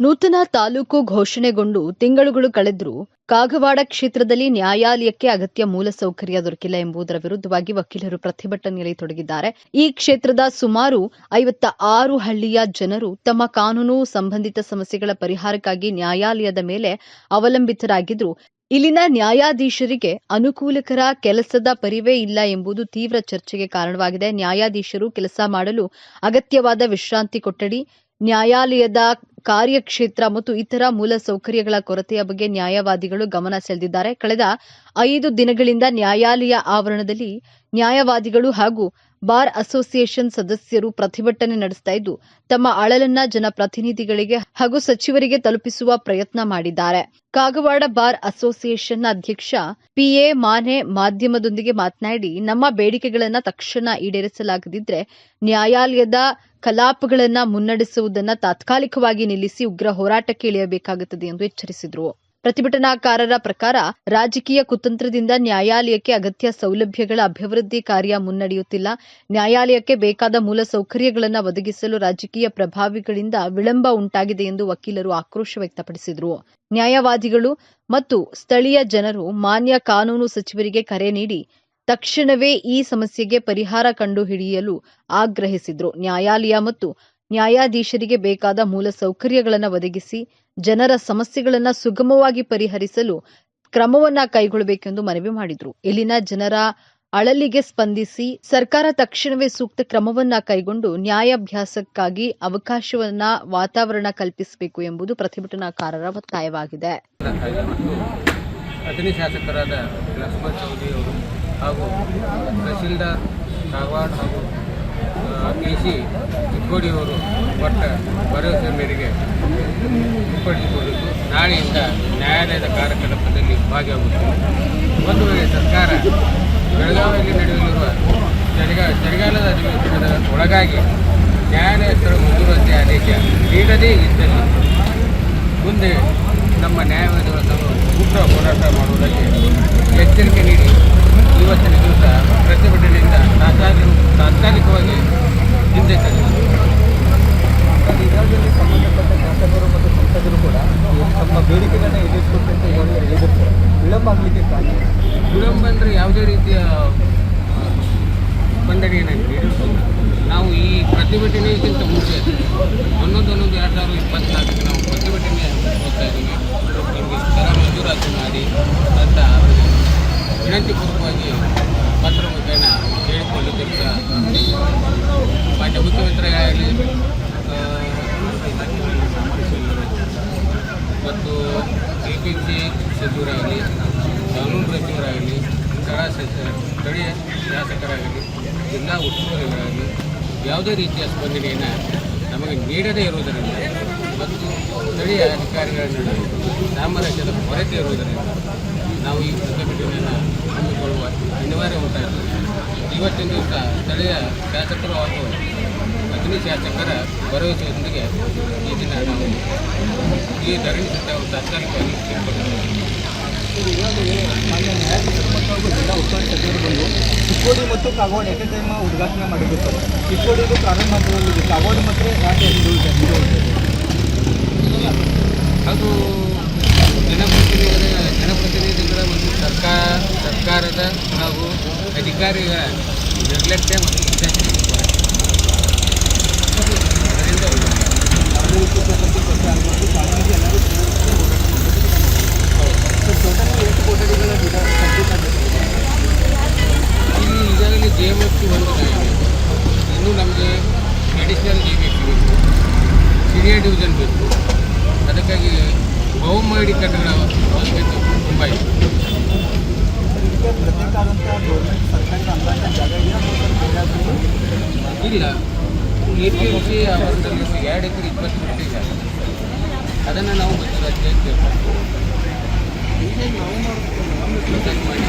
ನೂತನ ತಾಲೂಕು ಘೋಷಣೆಗೊಂಡು ತಿಂಗಳುಗಳು ಕಳೆದರೂ ಕಾಗವಾಡ ಕ್ಷೇತ್ರದಲ್ಲಿ ನ್ಯಾಯಾಲಯಕ್ಕೆ ಅಗತ್ಯ ಮೂಲಸೌಕರ್ಯ ದೊರಕಿಲ್ಲ ಎಂಬುದರ ವಿರುದ್ಧವಾಗಿ ವಕೀಲರು ಪ್ರತಿಭಟನೆಯಲ್ಲಿ ತೊಡಗಿದ್ದಾರೆ. ಈ ಕ್ಷೇತ್ರದ ಸುಮಾರು ಐವತ್ತ ಆರು ಹಳ್ಳಿಯ ಜನರು ತಮ್ಮ ಕಾನೂನು ಸಂಬಂಧಿತ ಸಮಸ್ಯೆಗಳ ಪರಿಹಾರಕ್ಕಾಗಿ ನ್ಯಾಯಾಲಯದ ಮೇಲೆ ಅವಲಂಬಿತರಾಗಿದ್ರು ಇಲ್ಲಿನ ನ್ಯಾಯಾಧೀಶರಿಗೆ ಅನುಕೂಲಕರ ಕೆಲಸದ ಪರಿವೇ ಇಲ್ಲ ಎಂಬುದು ತೀವ್ರ ಚರ್ಚೆಗೆ ಕಾರಣವಾಗಿದೆ. ನ್ಯಾಯಾಧೀಶರು ಕೆಲಸ ಮಾಡಲು ಅಗತ್ಯವಾದ ವಿಶ್ರಾಂತಿ ಕೊಠಡಿ, ನ್ಯಾಯಾಲಯದ ಕಾರ್ಯಕ್ಷೇತ್ರ ಮತ್ತು ಇತರ ಮೂಲ ಸೌಕರ್ಯಗಳ ಕೊರತೆಯ ಬಗ್ಗೆ ನ್ಯಾಯವಾದಿಗಳು ಗಮನ ಸೆಳೆದಿದ್ದಾರೆ. ಕಳೆದ ಐದು ದಿನಗಳಿಂದ ನ್ಯಾಯಾಲಯ ಆವರಣದಲ್ಲಿ ನ್ಯಾಯವಾದಿಗಳು ಹಾಗೂ ಬಾರ್ ಅಸೋಸಿಯೇಷನ್ ಸದಸ್ಯರು ಪ್ರತಿಭಟನೆ ನಡೆಸ್ತಾ ಇದ್ದು, ತಮ್ಮ ಅಳಲನ್ನ ಜನಪ್ರತಿನಿಧಿಗಳಿಗೆ ಹಾಗೂ ಸಚಿವರಿಗೆ ತಲುಪಿಸುವ ಪ್ರಯತ್ನ ಮಾಡಿದ್ದಾರೆ. ಕಾಗವಾಡ ಬಾರ್ ಅಸೋಸಿಯೇಷನ್ನ ಅಧ್ಯಕ್ಷ ಪಿಎ ಮಾನೆ ಮಾಧ್ಯಮದೊಂದಿಗೆ ಮಾತನಾಡಿ, ನಮ್ಮ ಬೇಡಿಕೆಗಳನ್ನ ತಕ್ಷಣ ಈಡೇರಿಸಲಾಗದಿದ್ರೆ ನ್ಯಾಯಾಲಯದ ಕಲಾಪಗಳನ್ನ ಮುನ್ನಡೆಸುವುದನ್ನ ತಾತ್ಕಾಲಿಕವಾಗಿ ನಿಲ್ಲಿಸಿ ಉಗ್ರ ಹೋರಾಟಕ್ಕೆ ಇಳಿಯಬೇಕಾಗುತ್ತದೆ ಎಂದು ಎಚ್ಚರಿಸಿದರು. ಪ್ರತಿಭಟನಾಕಾರರ ಪ್ರಕಾರ ರಾಜಕೀಯ ಕುತಂತ್ರದಿಂದ ನ್ಯಾಯಾಲಯಕ್ಕೆ ಅಗತ್ಯ ಸೌಲಭ್ಯಗಳ ಅಭಿವೃದ್ಧಿ ಕಾರ್ಯ ಮುನ್ನಡೆಯುತ್ತಿಲ್ಲ. ನ್ಯಾಯಾಲಯಕ್ಕೆ ಬೇಕಾದ ಮೂಲ ಸೌಕರ್ಯಗಳನ್ನು ಒದಗಿಸಲು ರಾಜಕೀಯ ಪ್ರಭಾವಿಗಳಿಂದ ವಿಳಂಬ ಉಂಟಾಗಿದೆ ಎಂದು ವಕೀಲರು ಆಕ್ರೋಶ ವ್ಯಕ್ತಪಡಿಸಿದರು. ನ್ಯಾಯವಾದಿಗಳು ಮತ್ತು ಸ್ಥಳೀಯ ಜನರು ಮಾನ್ಯ ಕಾನೂನು ಸಚಿವರಿಗೆ ಕರೆ ನೀಡಿ ತಕ್ಷಣವೇ ಈ ಸಮಸ್ಯೆಗೆ ಪರಿಹಾರ ಕಂಡುಹಿಡಿಯಲು ಆಗ್ರಹಿಸಿದ್ರು. ನ್ಯಾಯಾಲಯ ಮತ್ತು ನ್ಯಾಯಾಧೀಶರಿಗೆ ಬೇಕಾದ ಮೂಲ ಸೌಕರ್ಯಗಳನ್ನು ಒದಗಿಸಿ ಜನರ ಸಮಸ್ಯೆಗಳನ್ನು ಸುಗಮವಾಗಿ ಪರಿಹರಿಸಲು ಕ್ರಮವನ್ನ ಕೈಗೊಳ್ಳಬೇಕೆಂದು ಮನವಿ ಮಾಡಿದ್ರು. ಇಲ್ಲಿನ ಜನರ ಅಳಲಿಗೆ ಸ್ಪಂದಿಸಿ ಸರ್ಕಾರ ತಕ್ಷಣವೇ ಸೂಕ್ತ ಕ್ರಮವನ್ನ ಕೈಗೊಂಡು ನ್ಯಾಯಾಭ್ಯಾಸಕ್ಕಾಗಿ ಅವಕಾಶವನ್ನ, ವಾತಾವರಣ ಕಲ್ಪಿಸಬೇಕು ಎಂಬುದು ಪ್ರತಿಭಟನಾಕಾರರ ಒತ್ತಾಯವಾಗಿದೆ. ಅಥಣಿ ಶಾಸಕರಾದ ಲಕ್ಷ್ಮಣ್ ಚೌಧರಿ ಅವರು ಹಾಗೂ ತಹಶೀಲ್ದಾರ್ ಹಾಗೂ ಕೆ ಚಿಕ್ಕೋಡಿಯವರು ಕೊಟ್ಟ ಭರವಸೆ ಮೇರೆಗೆ ಹಿಂಪಡಿಸಿಕೊಂಡಿದ್ದು ನಾಳೆಯಿಂದ ನ್ಯಾಯಾಲಯದ ಕಾರ್ಯಕಲಾಪದಲ್ಲಿ ಭಾಗಿಯಾಗುತ್ತದೆ. ಒಂದು ವೇಳೆ ಸರ್ಕಾರ ಬೆಳಗಾವಿಯಲ್ಲಿ ನಡೆಯಲಿರುವ ಚಳಿಗಾಲ ಚಳಿಗಾಲದ ಅಧಿವೇಶನದ ಒಳಗಾಗಿ ನ್ಯಾಯಾಲಯ ಸ್ಥಳ ಮುಂದುವರಿಸಿ ಆದೇಶ ನೀಡದೇ ಇದ್ದಲ್ಲಿ ಮುಂದೆ ನಮ್ಮ ನ್ಯಾಯವಾದಿಗಳ ಸಂಘ ಉಗ್ರ ಹೋರಾಟ ಮಾಡುವುದಕ್ಕೆ ಎಚ್ಚರಿಕೆ ನೀಡಿ ಇವತ್ತಿನ ದಿವಸ ಪ್ರತಿಭಟನೆಯಿಂದ ತಾತ್ಕಾಲಿಕ ತಾತ್ಕಾಲಿಕವಾಗಿ ಹಿಂದೆ ಸರಿದರು ಈಗಾಗಲೇ ಸಂಬಂಧಪಟ್ಟ ಶಾಸಕರು ಮತ್ತು ಸಂಸದರು ಕೂಡ ತಮ್ಮ ಬೇಡಿಕೆಗಳನ್ನ ಈಡೇರಿಸಬೇಕು ಅಂತ ಈಗಾಗಲೇ ಹೇಳಿದಿರ್ತಾರೆ ವಿಳಂಬ ಆಗಲಿಕ್ಕೆ ಕಾರಣ ವಿಳಂಬ ಅಂದರೆ ಯಾವುದೇ ರೀತಿಯ ಸ್ಪಂದನೆಯನ್ನು ನಾವು ಈ ಪ್ರತಿಭಟನೆಗಿಂತ ಮುಂಚೆ ಹನ್ನೊಂದು ಹನ್ನೊಂದು ಎರಡು ಸಾವಿರದ ಇಪ್ಪತ್ನಾಲ್ಕಕ್ಕೆ ನಾವು ಪ್ರತಿಭಟನೆ ಹೋಗ್ತಾ ಇದ್ದೀವಿ. ನಮಗೆ ಸ್ಥಳ ಮಂಜೂರಾತಿ ಮಾಡಿ, ಅಂತ ವಿನಂತಿಪೂರ್ವಕವಾಗಿ ಪತ್ರ ಮುಖೇನ ಕೇಳಿಕೊಳ್ಳುತ್ತಿರುವ ಮಾನ್ಯ ಮುಖ್ಯಮಂತ್ರಿಗಳಾಗಲಿ ಮತ್ತು ಎ ಪಿ ಸಿ ಸಚಿವರಾಗಲಿ, ಕಾನೂನು ಸಚಿವರಾಗಲಿ ಸ್ಥಳ ಸ್ಥಳೀಯ ಶಾಸಕರಾಗಲಿ ಜಿಲ್ಲಾ ಉಸ್ತುವಾರಿಗಳಾಗಲಿ ಯಾವುದೇ ರೀತಿಯ ಸ್ಪಂದನೆಯನ್ನು ನಮಗೆ ನೀಡದೇ ಇರುವುದರಿಂದ ಮತ್ತು ಸ್ಥಳೀಯ ಅಧಿಕಾರಿಗಳ ನಡುವೆ ಸಾಮರಸ್ಯದ ಕೊರತೆ ಇರುವುದರಿಂದ ನಾವು ಈ ಪ್ರತಿಭಟನೆಯನ್ನು ಹಮ್ಮಿಕೊಳ್ಳುವ ಅನಿವಾರ್ಯ ಉಂಟಾಯಿತು ಇವತ್ತಿನ ದಿವಸ ಸ್ಥಳೀಯ ಶಾಸಕರು ಹಾಗೂ ಅಗ್ನಿ ಶಾಸಕರ ಭರವಸೆಯೊಂದಿಗೆ ಈ ದಿನ ನಾವು ಈ ಧರಣಿ ಸತ್ಯವನ್ನು ತಾತ್ಕಾಲಿಕವಾಗಿ ಮಾನ್ಯ ನ್ಯಾಯಾಧೀಶರು ಮತ್ತು ಜಿಲ್ಲಾ ಬಂದು ಚಿಕ್ಕೋಡಿ ಮತ್ತು ಕಾಗೋಡು ಎಟ್ ಟೈಮ್ ಉದ್ಘಾಟನೆ ಮಾಡಿರುತ್ತಾರೆ ಚಿಕ್ಕೋಡಿಗೂ ಪ್ರಾರಂಭ ಹಂತದಲ್ಲಿದೆ ಕಾಗೋಡು ಮಾತ್ರ ಯಾಕೆ ಹಿಂದುಳಿದಿದೆ ಅದು ಜನಪ್ರತಿನಿಧಿಗಳ ಜನಪ್ರತಿನಿಧಿಗಳ ಒಂದು ಸರ್ಕಾರ ಸರ್ಕಾರದ ಹಾಗೂ ಅಧಿಕಾರಿಗಳ ನಿರ್ಲಕ್ಷ್ಯ ಮತ್ತು ಜೆ ಎಂ ಎಫ್ ಒಂದು ಇದೆ. ಇನ್ನೂ ನಮಗೆ ಅಡಿಷ್ನಲ್ ಜಿ ಬಿ ಬೇಕು ಸಿರಿಯರ್ ಡಿವಿಷನ್ ಬೇಕು. ಅದಕ್ಕಾಗಿ ಬಹುಮಹಡೀಕರಣಗಳ ಅವಶ್ಯಕತೆ ತುಂಬ ಇದೆ ಇಲ್ಲ. ಎ ಪಿ ಎಂ ಸಿ ಆವರಣದಲ್ಲಿ ಎರಡು ಎಕರೆ ಇಪ್ಪತ್ತು ಗುಂಟೆ ಜಾಗ ಅದನ್ನು ನಾವು ಮತ್ತೆ ಪ್ರೊಸೆಸ್ ಮಾಡಿ